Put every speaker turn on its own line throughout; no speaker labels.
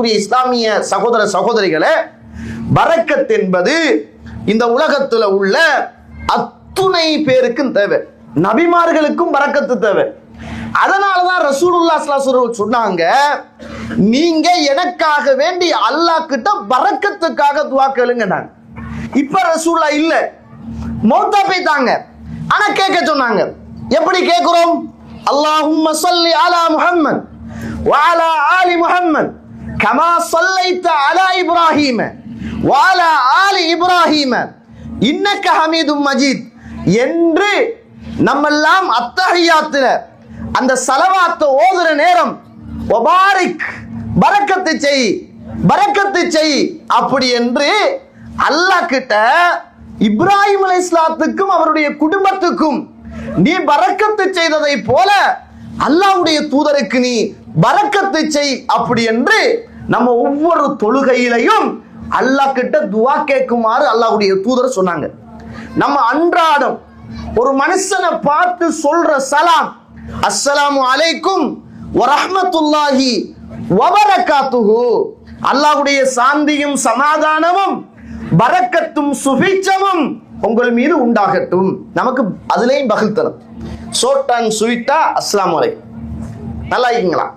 அன்புக்குரிய இஸ்லாமிய சகோதர சகோதரிகளே பரக்கத் என்பது இந்த உலகத்துல உள்ள அத்துணை பேருக்கும் தேவை நபிமார்களுக்கும் பரக்கத்து தேவை அதனாலதான் ரசூலுல்லா ஸல்லல்லாஹு சொன்னாங்க நீங்க எனக்காக வேண்டி அல்லாஹ் கிட்ட பரக்கத்துக்காக துவா கேளுங்கன்னாங்க இப்ப ரசூல்லா இல்ல மௌத்தா போய்த்தாங்க ஆனா கேட்க சொன்னாங்க எப்படி கேட்கிறோம் அல்லாஹும்ம ஸல்லி அலா முஹம்மத் وعلى آل محمد கமா சொல்லைத்த அலா இப்ராஹிம வாலா ஆலி இப்ராஹிம. இன்னக்க ஹமீதும் மஜீத். என்று நம்மெல்லாம் அத்தகையாத்துல அந்த சலவாத்தை ஓதுற நேரம் ஒபாரிக் பறக்கத்து செய் பறக்கத்து செய். அப்படி என்று அல்லாஹ் கிட்ட இப்ராஹிம் அலை இஸ்லாத்துக்கும் அவருடைய குடும்பத்துக்கும் நீ பறக்கத்து செய்ததை போல அல்லாவுடைய தூதருக்கு நீ பறக்கத்து செய். அப்படி என்று நம்ம ஒவ்வொரு தொழுகையிலையும் அல்லாஹ் கிட்ட துவா கேட்குமாறு அல்லாஹுடைய தூதர் சொன்னாங்க. நம்ம அன்றாடம் ஒரு மனுஷனை பார்த்து சொல்ற சலாம் அஸ்ஸலாமு அலைக்கும் வரஹமத்துல்லாஹி வபரகாத்துஹு. அல்லாஹ்வுடைய சாந்தியும் சமாதானமும் பரக்கத்தும் சுபிச்சமும் உங்கள் மீது உண்டாகட்டும். நமக்கு அதுலேயும் பகில் தரும் ஷோர்ட் அண்ட் ஸ்வீட்டா அஸ்ஸலாமு நல்லா இருக்கீங்களா?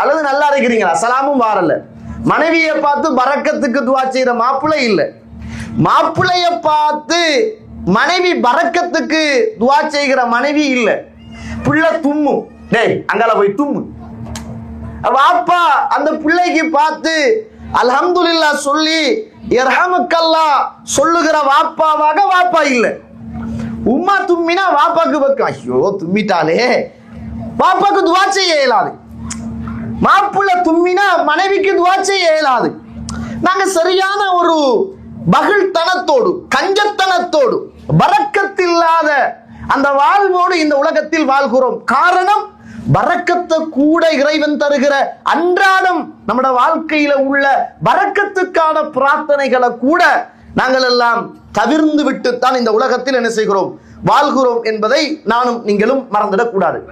அல்லது நல்லா இருக்கிறீங்களா? சலாமும் வாரல. மனைவியை பார்த்து பறக்கத்துக்கு துவா செய்யற மாப்பிள்ளை இல்லை. மாப்பிள்ளைய பார்த்து மனைவி பறக்கத்துக்கு துவா செய்கிற மனைவி இல்லை. புள்ள தும்மும் டேய் அங்கால போய் தும்மு. வாப்பா அந்த பிள்ளைக்கு பார்த்து அல்ஹம்துலில்லா சொல்லி இர்ஹமுக்கல்லா சொல்லுகிற வாப்பாவாக வாப்பா இல்லை. உம்மா தும்மினா வாப்பாக்கு பக்கம். ஐயோ தும்மிட்டாலே. வாப்பாக்கு துவா செய்ய இயலாது. மாப்பிள்ளை தும்மினா மனைவிக்கு துவா செய்ய இயலாது. நாங்க சரியான ஒரு பகிழ்த்தனத்தோடு கஞ்சத்தனத்தோடு பறக்கத்தில்லாத அந்த வாழ்வோடு இந்த உலகத்தில் வாழ்கிறோம். காரணம் பறக்கத்தை கூட இறைவன் தருகிற அன்றாடம் நம்மட வாழ்க்கையில உள்ள பறக்கத்துக்கான பிரார்த்தனைகளை கூட நாங்கள் எல்லாம் தவிர்ந்து விட்டுத்தான் இந்த உலகத்தில் என்ன செய்கிறோம்? வாழ்கிறோம் என்பதை நானும் நீங்களும் மறந்துடக் கூடாது